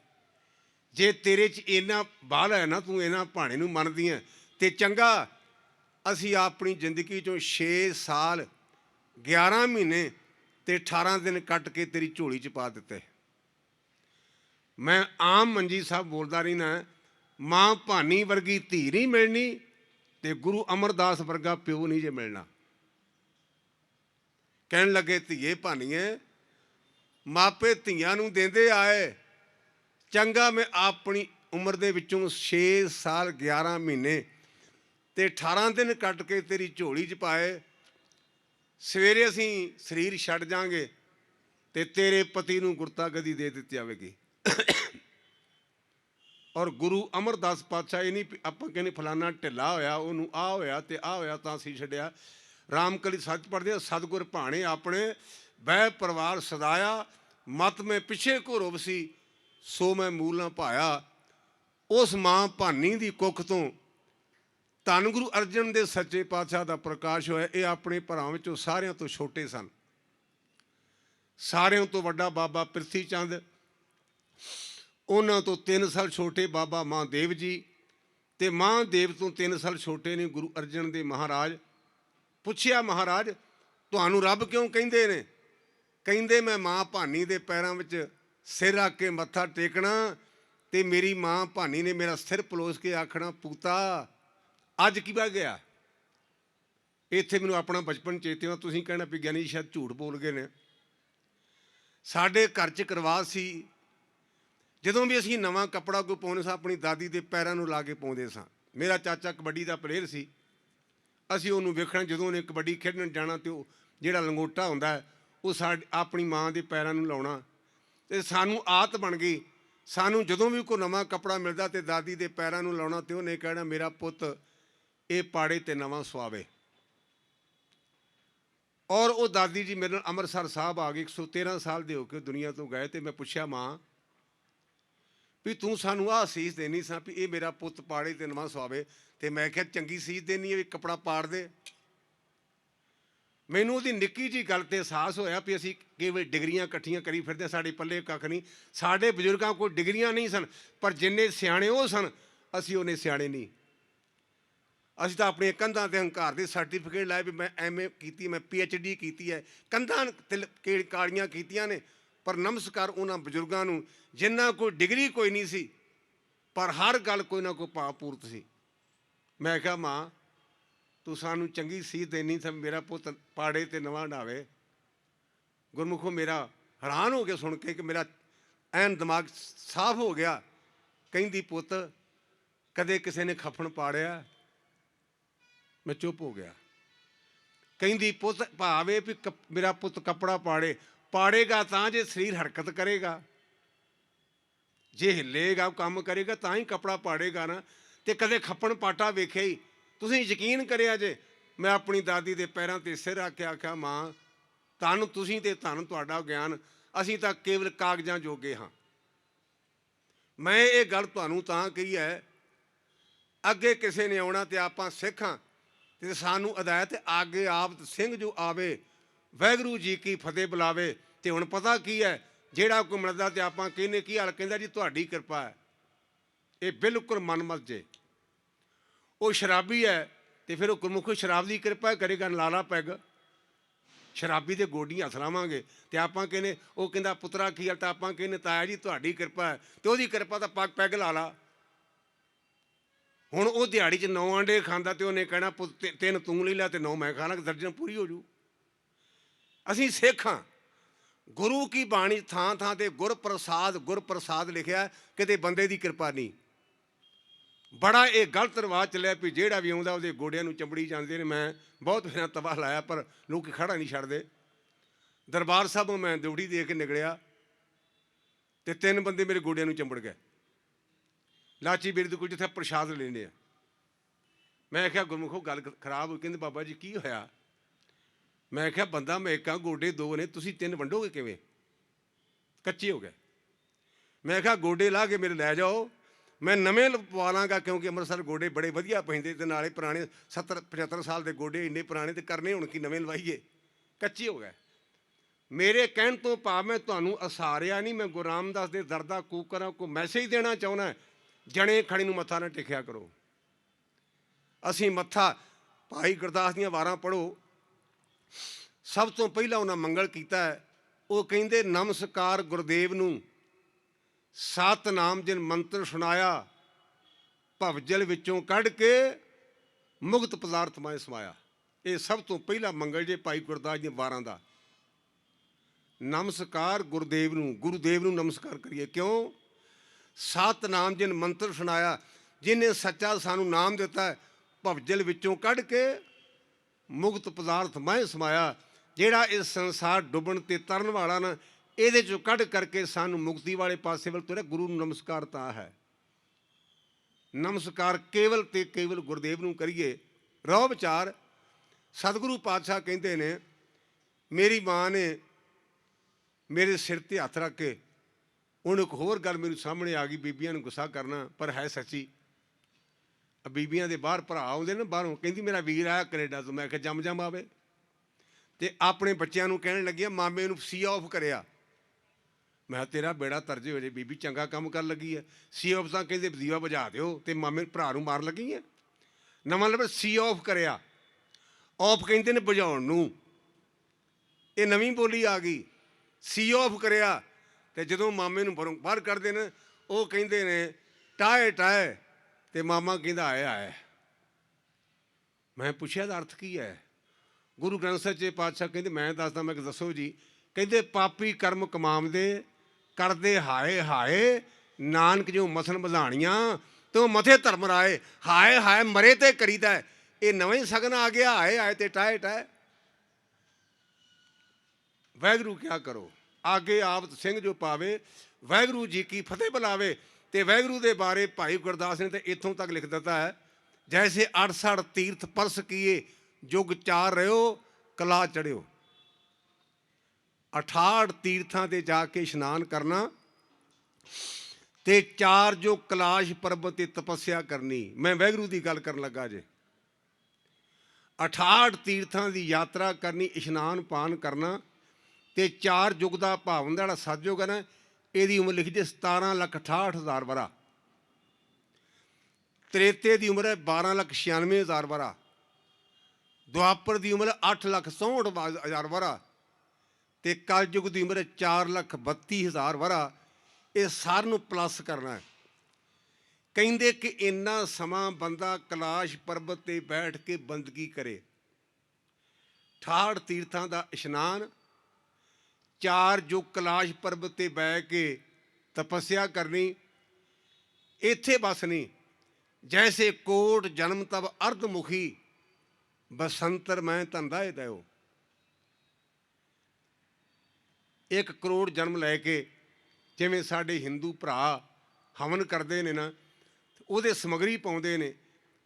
Speaker 2: ਜੇ ਤੇਰੇ ਚ ਇੰਨਾ ਬਾਲ ਹੈ ਨਾ, ਤੂੰ ਇਹਨਾਂ ਭਾਣੇ ਨੂੰ ਮੰਨਦੀ ਹੈ ਤੇ ਚੰਗਾ, ਅਸੀਂ ਆਪਣੀ ਜ਼ਿੰਦਗੀ ਚੋਂ 6 ਸਾਲ 11 ਮਹੀਨੇ ਤੇ 18 ਦਿਨ ਕੱਟ ਕੇ ਤੇਰੀ ਝੋਲੀ ਚ ਪਾ ਦਿੱਤੇ। ਮੈਂ ਆਮ ਮੰਜੀ ਸਾਹਿਬ ਬੋਲਦਾ ਰਹੀ ਮਾਂ ਭਾਨੀ ਵਰਗੀ ਧੀ ਨਹੀਂ ਮਿਲਣੀ ਤੇ ਗੁਰੂ ਅਮਰਦਾਸ ਵਰਗਾ ਪਿਓ ਨਹੀਂ ਜੇ ਮਿਲਣਾ। ਕਹਿਣ ਲੱਗੇ, ਧੀਏ ਭਾਨੀਏ, ਮਾਪੇ ਧੀਆਂ ਨੂੰ ਦਿੰਦੇ ਆਏ। ਚੰਗਾ ਮੈਂ ਆਪਣੀ ਉਮਰ ਦੇ ਵਿੱਚੋਂ 6 ਸਾਲ 11 ਮਹੀਨੇ ਤੇ 18 ਦਿਨ ਕੱਟ ਕੇ ਤੇਰੀ ਝੋਲੀ 'ਚ ਪਾਏ। ਸਵੇਰੇ ਅਸੀਂ ਸਰੀਰ ਛੱਡ ਜਾਾਂਗੇ ਤੇ ਤੇਰੇ ਪਤੀ ਨੂੰ ਗੁਰਤਾ ਗਦੀ ਦੇ ਦਿੱਤੀ ਜਾਵੇਗੀ। ਔਰ ਗੁਰੂ ਅਮਰਦਾਸ ਪਾਤਸ਼ਾਹ ਇਹ ਨਹੀਂ ਆਪਾਂ ਕਹਿੰਦੇ ਫਲਾਨਾ ਢਿੱਲਾ ਹੋਇਆ, ਉਹਨੂੰ ਆ ਹੋਇਆ ਤੇ ਆ ਹੋਇਆ ਤਾਂ ਅਸੀਂ ਛੱਡਿਆ। ਰਾਮਕਲੀ ਸੱਚ ਪੜਦੇ ਆ, ਸਤਗੁਰ ਭਾਣੇ ਆਪਣੇ ਬਹਿ ਪਰਿਵਾਰ ਸਦਾਇਆ, ਮਤ ਮੈਂ ਪਿਛੇ ਕੋ ਰੁਬਸੀ ਸੋ ਮੈਂ ਮੂਲਾਂ ਨਾ ਪਾਇਆ ਉਸ ਮਾਂ ਭਾਨੀ ਦੀ ਕੁੱਖ ਤੋਂ ਧੰਨ ਗੁਰੂ ਅਰਜਨ ਦੇ ਸੱਚੇ ਪਾਤਸ਼ਾਹ ਦਾ ਪ੍ਰਕਾਸ਼ ਹੋਇਆ, ਇਹ ਆਪਣੇ ਭਰਾਵਾਂ ਵਿੱਚੋਂ ਸਾਰਿਆਂ ਤੋਂ ਛੋਟੇ ਸਨ। ਸਾਰਿਆਂ ਤੋਂ ਵੱਡਾ ਬਾਬਾ ਪ੍ਰਿਥੀ ਚੰਦ ਉਹਨਾਂ ਤੋਂ 3 ਸਾਲ ਛੋਟੇ ਬਾਬਾ ਮਹਾਦੇਵ ਜੀ ਤੇ ਮਹਾਦੇਵ ਤੋਂ 3 ਸਾਲ ਛੋਟੇ ਨੇ ਗੁਰੂ ਅਰਜਨ ਦੇ ਮਹਾਰਾਜ। ਪੁੱਛਿਆ, ਮਹਾਰਾਜ, ਤੁਹਾਨੂੰ ਰੱਬ ਕਿਉਂ ਕਹਿੰਦੇ ਨੇ? ਕਹਿੰਦੇ ਮੈਂ ਮਾਂ ਭਾਨੀ ਦੇ ਪੈਰਾਂ ਵਿੱਚ ਸਿਰ ਰੱਖ ਕੇ ਮੱਥਾ ਟੇਕਣਾ ਤੇ ਮੇਰੀ ਮਾਂ ਭਾਨੀ ਨੇ ਮੇਰਾ ਸਿਰ ਪਲੋਸ ਕੇ ਆਖਣਾ, ਪੂਤਾ, ਅੱਜ ਕੀ ਬਹਿ ਗਿਆ ਇੱਥੇ ਮੈਨੂੰ ਆਪਣਾ ਬਚਪਨ ਚੇਤੇ ਆ ਤੁਸੀਂ ਕਹਿਣਾ ਵੀ ਗਿਆਨੀ ਸ਼ਾਇਦ ਝੂਠ ਬੋਲ ਗਏ ਨੇ। ਸਾਡੇ ਘਰ 'ਚ ਕਰਵਾ ਸੀ ਜਦੋਂ ਵੀ ਅਸੀਂ ਨਵਾਂ ਕੱਪੜਾ ਕੋਈ ਪਾਉਂਦੇ ਸਾਂ, ਆਪਣੀ ਦਾਦੀ ਦੇ ਪੈਰਾਂ ਨੂੰ ਲਾ ਕੇ ਪਾਉਂਦੇ ਸਾਂ। ਮੇਰਾ ਚਾਚਾ ਕਬੱਡੀ ਦਾ ਪਲੇਅਰ ਸੀ। ਅਸੀਂ ਉਹਨੂੰ ਵੇਖਣਾ, ਜਦੋਂ ਉਹਨੇ ਕਬੱਡੀ ਖੇਡਣ ਜਾਣਾ ਤੇ ਉਹ ਜਿਹੜਾ ਲੰਗੋਟਾ ਹੁੰਦਾ ਉਹ ਸਾਡ, ਆਪਣੀ ਮਾਂ ਦੇ ਪੈਰਾਂ ਨੂੰ ਲਾਉਣਾ। ਤੇ ਸਾਨੂੰ ਆਦਤ ਬਣ ਗਈ। ਸਾਨੂੰ ਜਦੋਂ ਵੀ ਕੋਈ ਨਵਾਂ ਕੱਪੜਾ ਮਿਲਦਾ ਤੇ ਦਾਦੀ ਦੇ ਪੈਰਾਂ ਨੂੰ ਲਾਉਣਾ ਤੇ ਉਹਨੇ ਕਹਿਣਾ, ਮੇਰਾ ਪੁੱਤ, ਇਹ ਪਾੜੇ ਤੇ ਨਵਾਂ ਸੁਆਵੇ। ਔਰ ਉਹ ਦਾਦੀ ਜੀ ਮੇਰੇ ਨਾਲ ਅੰਮ੍ਰਿਤਸਰ ਸਾਹਿਬ ਆ ਗਏ। 113 ਸਾਲ ਦੇ ਹੋ ਕੇ ਦੁਨੀਆ ਤੋਂ ਗਏ ਤੇ ਮੈਂ ਪੁੱਛਿਆ, ਮਾਂ ਵੀ ਤੂੰ ਸਾਨੂੰ ਆਹ ਸੀਸ ਦੇਣੀ ਸਾਂ ਵੀ ਇਹ ਮੇਰਾ ਪੁੱਤ ਪਾੜੇ ਤੇ ਨਵਾਂ ਸੁਆਵੇ ਤੇ ਮੈਂ ਕਿਹਾ ਚੰਗੀ ਸੀਸ ਦੇਣੀ ਹੈ ਵੀ ਕੱਪੜਾ ਪਾੜ ਦੇ। ਮੈਨੂੰ ਉਹਦੀ ਨਿੱਕੀ ਜੀ ਗੱਲ ਤੇ ਅਹਿਸਾਸ ਹੋਇਆ ਵੀ ਅਸੀਂ ਕੇਵਲ ਡਿਗਰੀਆਂ ਇਕੱਠੀਆਂ ਕਰੀ ਫਿਰਦੇ ਹਾਂ, ਸਾਡੇ ਪੱਲੇ ਕੱਖ ਨਹੀਂ। ਸਾਡੇ ਬਜ਼ੁਰਗਾਂ ਕੋਲ ਡਿਗਰੀਆਂ ਨਹੀਂ ਸਨ ਪਰ ਜਿੰਨੇ ਸਿਆਣੇ ਉਹ ਸਨ ਅਸੀਂ ਉਹਨੇ ਸਿਆਣੇ ਨਹੀਂ। ਅਸੀਂ ਤਾਂ ਆਪਣੀਆਂ ਕੰਧਾਂ ਤੇ ਹੰਕਾਰ ਦੇ ਸਰਟੀਫਿਕੇਟ ਲਾਏ ਵੀ ਮੈਂ ਐਮਏ ਕੀਤੀ ਮੈਂ ਡੀ ਕੀਤੀ ਹੈ। ਕੰਧਾਂ ਤੇ ਕੇ ਕਾਲੀਆਂ ਕੀਤੀਆਂ ਨੇ। ਪਰ ਨਮਸਕਾਰ ਉਹਨਾਂ ਬਜ਼ੁਰਗਾਂ ਨੂੰ ਜਿਨ੍ਹਾਂ ਕੋਈ ਡਿਗਰੀ ਕੋਈ ਨਹੀਂ ਸੀ, ਪਰ ਹਰ ਗੱਲ ਕੋਈ ਨਾ ਕੋਈ ਪਾਪੂਰਤ ਸੀ। ਮੈਂ ਕਿਹਾ, ਮਾਂ, ਤੂੰ ਸਾਨੂੰ ਚੰਗੀ ਸੀਖ ਦੇਣੀ ਤਾਂ ਮੇਰਾ ਪੁੱਤ ਪਾੜੇ ਤੇ ਨਵਾਂ ਢਾਵੇ ਗੁਰਮੁਖੋ, ਮੇਰਾ ਹੈਰਾਨ ਹੋ ਕੇ ਸੁਣ ਕੇ ਕਿ ਮੇਰਾ ਐਨ ਦਿਮਾਗ ਸਾਫ਼ ਹੋ ਗਿਆ। ਕਹਿੰਦੀ, ਪੁੱਤ, ਕਦੇ ਕਿਸੇ ਨੇ ਖਫਣ ਪਾੜਿਆ? ਮੈਂ ਚੁੱਪ ਹੋ ਗਿਆ। ਕਹਿੰਦੀ, ਪੁੱਤ, ਭਾਵੇ ਵੀ ਕੱਪ- ਮੇਰਾ ਪੁੱਤ ਕੱਪੜਾ ਪਾੜੇ ਪਾੜੇਗਾ ਤਾਂ ਜੇ ਸਰੀਰ ਹਰਕਤ ਕਰੇਗਾ। ਜੇ ਹਿੱਲੇਗਾ ਕੰਮ ਕਰੇਗਾ ਤਾਂ ਹੀ ਕੱਪੜਾ ਪਾੜੇਗਾ ਨਾ। ਤੇ ਕਦੇ ਖੱਪਣ ਪਾਟਾ ਵੇਖਿਆ ਹੀ। ਤੁਸੀਂ ਯਕੀਨ ਕਰਿਆ ਜੇ ਮੈਂ ਆਪਣੀ ਦਾਦੀ ਦੇ ਪੈਰਾਂ ਤੇ ਸਿਰ ਰੱਖ ਕੇ ਆਖਿਆ ਮਾਂ ਧੰਨ ਤੁਸੀਂ ਤੇ ਧੰਨ ਤੁਹਾਡਾ ਗਿਆਨ। ਅਸੀਂ ਤਾਂ ਕੇਵਲ ਕਾਗਜ਼ਾਂ ਜੋਗੇ ਹਾਂ। ਮੈਂ ਇਹ ਗੱਲ ਤੁਹਾਨੂੰ ਤਾਂ ਕਹੀ ਹੈ ਅੱਗੇ ਕਿਸੇ ਨੇ ਆਉਣਾ ਤੇ ਆਪਾਂ ਸਿੱਖਾਂ ਤੇ ਸਾਨੂੰ ਹਦਾਇਤ ਹੈ, ਆਗੇ ਆਪ ਸਿੰਘ ਜੋ ਆਵੇ ਵਾਹਿਗੁਰੂ ਜੀ ਕੀ ਫਤਿਹ ਬੁਲਾਵੇ ਤੇ ਹੁਣ ਪਤਾ ਕੀ ਹੈ, ਜਿਹੜਾ ਕੋਈ ਮਿਲਦਾ ਤੇ ਆਪਾਂ ਕਹਿੰਨੇ ਕੀ ਹਾਲ ਕਹਿੰਦਾ ਜੀ? ਤੁਹਾਡੀ ਕਿਰਪਾ ਹੈ। ਇਹ ਬਿਲਕੁਲ ਮਨਮਤ ਜੇ। ਉਹ ਸ਼ਰਾਬੀ ਹੈ ਤੇ ਫਿਰ ਉਹ ਗੁਰਮੁਖ ਸ਼ਰਾਬ ਦੀ ਕਿਰਪਾ ਕਰੇਗਾ ਲਾਲਾ ਪੈਗ ਸ਼ਰਾਬੀ ਦੇ ਗੋਡੀਆਂ ਹੱਥ ਲਾਵਾਂਗੇ ਤੇ ਆਪਾਂ ਕਹਿੰਨੇ ਉਹ ਕਹਿੰਦਾ, ਪੁੱਤਰਾ ਕੀ ਹਾਲ ਤਾਂ ਆਪਾਂ ਕਹਿੰਨੇ ਤਾਇਆ ਜੀ, ਤੁਹਾਡੀ ਕਿਰਪਾ ਹੈ ਤੇ ਉਹਦੀ ਕਿਰਪਾ ਤਾਂ ਪੱਗ ਪੈਗ ਲਾ ਲਾ। ਹੁਣ ਉਹ ਦਿਹਾੜੀ 'ਚ ਨੌ ਆਂਡੇ ਖਾਂਦਾ ਤੇ ਉਹਨੇ ਕਹਿਣਾ, ਪੁੱਤ, ਤਿੰਨ ਤੂੰ ਲੈ ਲੈ ਤੇ ਨੌ ਮੈਂ ਖਾਣਾ, ਦਰਜਨ ਪੂਰੀ ਹੋ ਜੂ। ਅਸੀਂ ਸਿੱਖ ਹਾਂ। ਗੁਰੂ ਕੀ ਬਾਣੀ ਥਾਂ ਥਾਂ ਤੇ ਗੁਰ ਪ੍ਰਸਾਦ ਗੁਰ ਪ੍ਰਸਾਦ ਲਿਖਿਆ ਕਿਤੇ ਬੰਦੇ ਦੀ ਕਿਰਪਾ ਨਹੀਂ। ਬੜਾ ਇਹ ਗਲਤ ਰਿਵਾਜ ਚੱਲਿਆ ਵੀ ਜਿਹੜਾ ਵੀ ਆਉਂਦਾ ਉਹਦੇ ਗੋਡਿਆਂ ਨੂੰ ਚੰਬੜੀ ਜਾਂਦੇ ਨੇ। ਮੈਂ ਬਹੁਤ ਫੇਰਾਂ ਤਬਾਹ ਲਾਇਆ, ਪਰ ਲੋਕ ਖੜਾ ਨਹੀਂ ਛੱਡਦੇ। ਦਰਬਾਰ ਸਾਹਿਬੋਂ ਮੈਂ ਦੌੜੀ ਦੇ ਕੇ ਨਿਕਲਿਆ ਤੇ ਤਿੰਨ ਬੰਦੇ ਮੇਰੇ ਗੋਡਿਆਂ ਨੂੰ ਚੰਬੜ ਗਏ। ਲਾਚੀ ਬੀਰ ਦੇ ਕੋਲ ਜਿੱਥੇ ਪ੍ਰਸ਼ਾਦ ਲੈਣੇ ਆ। ਮੈਂ ਕਿਹਾ, ਗੁਰਮੁਖੋ, ਗੱਲ ਖਰਾਬ ਹੋਈ ਕਹਿੰਦੇ, ਬਾਬਾ ਜੀ, ਕੀ ਹੋਇਆ? ਮੈਂ ਕਿਹਾ, ਬੰਦਾ, ਮੈਂ ਇੱਕਾਂ ਗੋਡੇ, ਦੋ ਨੇ, ਤੁਸੀਂ ਤਿੰਨ ਵੰਡੋਗੇ ਕਿਵੇਂ? ਕੱਚੇ ਹੋ ਗਏ। ਮੈਂ ਕਿਹਾ, ਗੋਡੇ ਲਾ ਕੇ ਮੇਰੇ ਲੈ ਜਾਓ। ਮੈਂ ਨਵੇਂ ਲਵਾ ਲਾਂਗਾ ਕਿਉਂਕਿ ਅੰਮ੍ਰਿਤਸਰ ਗੋਡੇ ਬੜੇ ਵਧੀਆ ਪੈਂਦੇ ਤੇ ਨਾਲੇ ਪੁਰਾਣੇ 70 75 ਸਾਲ ਦੇ ਗੋਡੇ ਇੰਨੇ ਪੁਰਾਣੇ ਤੇ ਕਰਨੇ ਹੁਣ ਕੀ ਨਵੇਂ ਲਵਾਈਏ? ਕੱਚੇ ਹੋ ਗਏ। ਮੇਰੇ ਕਹਿਣ ਤੋਂ ਭਾਵ ਮੈਂ ਤੁਹਾਨੂੰ ਅਸਾਰਿਆ ਨਹੀਂ, ਮੈਂ ਗੁਰੂ ਰਾਮਦਾਸ ਦੇ ਦਰਦਾ ਕੂਕਰਾਂ ਕੋ ਮੈਸੇਜ ਦੇਣਾ ਚਾਹੁੰਦਾ ਜਣੇ ਖੜੀ ਨੂੰ ਮੱਥਾ ਨਾ ਟੇਕਿਆ ਕਰੋ। ਅਸੀਂ ਮੱਥਾ, ਭਾਈ ਗੁਰਦਾਸ ਦੀਆਂ ਵਾਰਾਂ ਪੜੋ ਸਭ ਤੋਂ ਪਹਿਲਾਂ ਉਹਨਾਂ ਮੰਗਲ ਕੀਤਾ ਹੈ। ਉਹ ਕਹਿੰਦੇ, ਨਮਸਕਾਰ ਗੁਰਦੇਵ ਨੂੰ। ਸਤਨਾਮ ਜਿਨ ਮੰਤਰ ਸੁਣਾਇਆ, ਭਵਜਲ ਵਿੱਚੋਂ ਕੱਢ ਕੇ ਮੁਕਤ ਪਦਾਰਥ ਮੈਂ ਸਮਾਇਆ ਇਹ ਸਭ ਤੋਂ ਪਹਿਲਾ ਮੰਗਲ ਜੇ ਭਾਈ ਗੁਰਦਾਸ ਜੀ ਵਾਰਾਂ ਦਾ। ਨਮਸਕਾਰ ਗੁਰਦੇਵ ਨੂੰ, ਗੁਰੂਦੇਵ ਨੂੰ ਨਮਸਕਾਰ ਕਰੀਏ। ਕਿਉਂ? ਸਤਨਾਮ ਜਿਨ ਮੰਤਰ ਸੁਣਾਇਆ, ਜਿਨੇ ਸੱਚਾ ਸਾਨੂੰ ਨਾਮ ਦਿੱਤਾ ਭਵਜਲ ਵਿੱਚੋਂ ਕੱਢ ਕੇ ਮੁਕਤ ਪਦਾਰਥ ਮੈਂ ਸਮਾਇਆ, ਜਿਹੜਾ ਇਸ ਸੰਸਾਰ ਡੁੱਬਣ ਤੇ ਤਰਨ ਵਾਲਾ ਨਾ, ਇਹਦੇ ਚੋਂ ਕੱਢ ਕਰਕੇ ਸਾਨੂੰ ਮੁਕਤੀ ਵਾਲੇ ਪਾਸੇ ਵੱਲ ਤੁਰਿਆ। ਗੁਰੂ ਨੂੰ ਨਮਸਕਾਰ ਤਾਂ ਹੈ। ਨਮਸਕਾਰ ਕੇਵਲ ਤੇ ਕੇਵਲ ਗੁਰਦੇਵ ਨੂੰ ਕਰੀਏ। ਰਹੁ ਵਿਚਾਰ, ਸਤਿਗੁਰੂ ਪਾਤਸ਼ਾਹ ਕਹਿੰਦੇ ਨੇ, ਮੇਰੀ ਮਾਂ ਨੇ ਮੇਰੇ ਸਿਰ ਤੇ ਹੱਥ ਰੱਖ ਕੇ, ਹੁਣ ਇੱਕ ਹੋਰ ਗੱਲ ਮੈਨੂੰ ਸਾਹਮਣੇ ਆ ਗਈ, ਬੀਬੀਆਂ ਨੂੰ ਗੁੱਸਾ ਕਰਨਾ, ਪਰ ਹੈ ਸੱਚੀ। ਬੀਬੀਆਂ ਦੇ ਬਾਹਰ ਭਰਾ ਆਉਂਦੇ ਨੇ, ਬਾਹਰੋਂ ਕਹਿੰਦੀ, ਮੇਰਾ ਵੀਰ ਆਇਆ ਕੈਨੇਡਾ ਤੋਂ। ਮੈਂ ਕਿਹਾ, ਜੰਮ ਜੰਮ ਆਵੇ ਤੇ ਆਪਣੇ ਬੱਚਿਆਂ ਨੂੰ ਕਹਿਣ ਲੱਗਿਆ ਮਾਮੇ ਨੂੰ ਸੀ ਆਫ ਕਰਿਆ। ਮੈਂ ਕਿਹਾ, ਤੇਰਾ ਬੇੜਾ ਤਰਜੇ ਹੋ ਜੇ, ਬੀਬੀ ਚੰਗਾ ਕੰਮ ਕਰ ਲੱਗੀ ਹੈ ਸੀ ਆਫ ਤਾਂ ਕਹਿੰਦੇ, ਦੀਵਾ ਬੁਝਾ ਦਿਓ ਤੇ ਮਾਮੇ ਭਰਾ ਨੂੰ ਮਾਰ ਲੱਗੀ ਹੈ ਨਵਾਂ ਲੱਭ ਸੀ ਆਫ ਕਰਿਆ। ਆਫ ਕਹਿੰਦੇ ਨੇ ਵਜਾਉਣ ਨੂੰ। ਇਹ ਨਵੀਂ ਬੋਲੀ ਆ ਗਈ। ਸੀ ਆਫ ਕਰਿਆ ਤੇ ਜਦੋਂ ਮਾਮੇ ਨੂੰ ਬਾਹਰੋਂ, ਬਾਹਰ ਕੱਢਦੇ ਨੇ, ਉਹ ਕਹਿੰਦੇ ਨੇ ਟਾਏ ਟਾਏ ਤੇ ਮਾਮਾ ਕਹਿੰਦਾ, ਆਇਆ ਆਇਆ ਮੈਂ ਪੁੱਛਿਆ ਦਾ ਅਰਥ ਕੀ ਹੈ? ਗੁਰੂ ਗ੍ਰੰਥ ਸਾਹਿਬ ਜੀ ਪਾਤਸ਼ਾਹ ਕਹਿੰਦੇ, ਮੈਂ ਦੱਸਦਾ, ਮੈਂ ਕਿ ਦੱਸੋ ਜੀ। ਕਹਿੰਦੇ, ਪਾਪੀ ਕਰਮ ਕਮਾਉਂਦੇ, ਕਰਦੇ ਹਾਏ ਹਾਏ, ਨਾਨਕ ਜੋ ਮਸਲ ਵਧਾਣੀਆਂ ਤੇ ਉਹ ਮਥੇ ਧਰਮ ਰਾਏ, ਹਾਏ ਹਾਏ, ਮਰੇ ਤੇ ਕਰੀਦਾ ਹੈ। ਇਹ ਨਵੇਂ ਸਗਨ ਆ ਗਿਆ ਹਾਏ ਆਏ ਤੇ ਟਾਏ ਟਾਏ ਵਾਹਿਗੁਰੂ ਕਿਆ ਕਰੋ? ਆਗੇ ਆਪ ਸਿੰਘ ਜੋ ਪਾਵੇ, ਵਾਹਿਗੁਰੂ ਜੀ ਕੀ ਫਤਿਹ ਬੁਲਾਵੇ। ਤੇ ਵਾਹਿਗੁਰੂ ਦੇ ਬਾਰੇ ਭਾਈ ਗੁਰਦਾਸ ਨੇ ਤੇ ਇੱਥੋਂ ਤੱਕ ਲਿਖ ਦਿੱਤਾ ਹੈ, ਜੈਸੇ 68 ਤੀਰਥ ਪਰਸ ਕੀਏ, ਜੁਗ ਚਾਰ ਰਿਓ, ਕਲਾ ਚੜਿਓ। 68 ਤੀਰਥਾਂ ਤੇ ਜਾ ਕੇ ਇਸ਼ਨਾਨ ਕਰਨਾ, ਤੇ ਚਾਰ ਜੋ ਕਲਾਸ਼ ਪਰਬਤ ਤੇ ਤਪੱਸਿਆ ਕਰਨੀ। ਮੈਂ ਵਾਹਿਗੁਰੂ ਦੀ ਗੱਲ ਕਰਨ ਲੱਗਾ ਜੇ। 68 ਤੀਰਥਾਂ ਦੀ ਯਾਤਰਾ ਕਰਨੀ, ਇਸ਼ਨਾਨ ਪਾਨ ਕਰਨਾ, ਤੇ ਚਾਰ ਯੁਗ ਦਾ ਭਾਵਨ ਦਾ ਜਿਹੜਾ ਸਤਜੁਗ ਹੈ ਨਾ ਇਹਦੀ ਉਮਰ ਲਿਖੀ ਜੇ 17 ਲੱਖ 68 ਹਜ਼ਾਰ ਵਰਾ ਤ੍ਰੇਤੇ ਦੀ ਉਮਰ ਹੈ 12 ਲੱਖ 96 ਹਜ਼ਾਰ ਵਰਾ ਦੁਆਪਰ ਦੀ ਉਮਰ 8 ਲੱਖ 64 ਹਜ਼ਾਰ ਵਰਾ ਤੇ ਕਲਯੁਗ ਦੀ ਉਮਰ 4 ਲੱਖ 32 ਹਜ਼ਾਰ ਵਰਾ ਇਹ ਸਾਰ ਨੂੰ ਪਲੱਸ ਕਰਨਾ ਹੈ। ਕਹਿੰਦੇ ਕਿ ਇੰਨਾ ਸਮਾਂ ਬੰਦਾ ਕਲਾਸ਼ ਪਰਬਤ ਤੇ ਬੈਠ ਕੇ ਬੰਦਗੀ ਕਰੇ। ਠਾੜ ਤੀਰਥਾਂ ਦਾ ਇਸ਼ਨਾਨ ਚਾਰ ਜੋ ਕਲਾਸ਼ ਪਰਬਤ ਤੇ ਬਹਿ ਕੇ ਤਪੱਸਿਆ ਕਰਨੀ, ਇੱਥੇ ਬਸ ਨਹੀਂ, ਜੈਸੇ ਕੋਟ ਜਨਮ ਤਬ ਅਰਧ ਮੁਖੀ, ਬਸੰਤਰ ਮੈਂ ਧੰਦਾ ਇਹ ਦਇਓ ਇੱਕ ਕਰੋੜ ਜਨਮ ਲੈ ਕੇ ਜਿਵੇਂ ਸਾਡੇ ਹਿੰਦੂ ਭਰਾ ਹਵਨ ਕਰਦੇ ਨੇ ਨਾ, ਉਹਦੇ ਸਮਗਰੀ ਪਾਉਂਦੇ ਨੇ,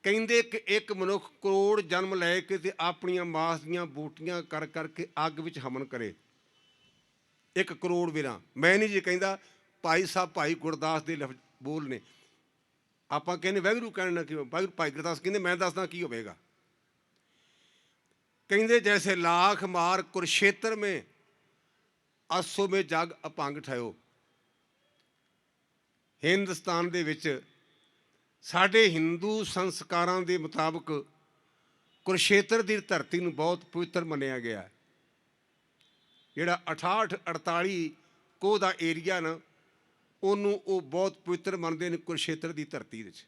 Speaker 2: ਕਹਿੰਦੇ ਕਿ ਇੱਕ ਮਨੁੱਖ ਕਰੋੜ ਜਨਮ ਲੈ ਕੇ ਤੇ ਆਪਣੀਆਂ ਮਾਸ ਦੀਆਂ ਬੂਟੀਆਂ ਕਰ ਕਰਕੇ ਅੱਗ ਵਿੱਚ ਹਵਨ ਕਰੇ। ਇੱਕ ਕਰੋੜ ਵੀਰਾਂ। ਮੈਂ ਨਹੀਂ ਜੀ ਕਹਿੰਦਾ ਭਾਈ ਸਾਹਿਬ, ਭਾਈ ਗੁਰਦਾਸ ਦੇ ਲਫ਼ਜ਼ ਬੋਲ ਨੇ। ਆਪਾਂ ਕਹਿੰਦੇ ਵੈਗਰੂ ਕਹਿਣ ਨਾ ਕਿ ਵਾਹਿਗੁਰੂ, ਭਾਈ ਗੁਰਦਾਸ ਕਹਿੰਦੇ, ਮੈਂ ਦੱਸਦਾ ਕੀ ਹੋਵੇਗਾ? ਕਹਿੰਦੇ, ਜੈਸੇ ਲਾਖ ਮਾਰ ਕੁਰਸ਼ੇਤਰ ਮੇ, ਅਸੋ ਮੇ ਜਗ ਅਪੰਗ ਠਾਇਓ ਹਿੰਦੁਸਤਾਨ ਦੇ ਵਿੱਚ ਸਾਡੇ ਹਿੰਦੂ ਸੰਸਕਾਰਾਂ ਦੇ ਮੁਤਾਬਕ ਕੁਰਸ਼ੇਤਰ ਦੀ ਧਰਤੀ ਨੂੰ ਬਹੁਤ ਪਵਿੱਤਰ ਮੰਨਿਆ ਗਿਆ ਹੈ। ਜਿਹੜਾ 68 48 ਕੋਹ ਦਾ ਏਰੀਆ ਨਾ, ਉਹਨੂੰ ਉਹ ਬਹੁਤ ਪਵਿੱਤਰ ਮੰਨਦੇ ਨੇ ਕੁਰਸ਼ੇਤਰ ਦੀ ਧਰਤੀ ਵਿੱਚ।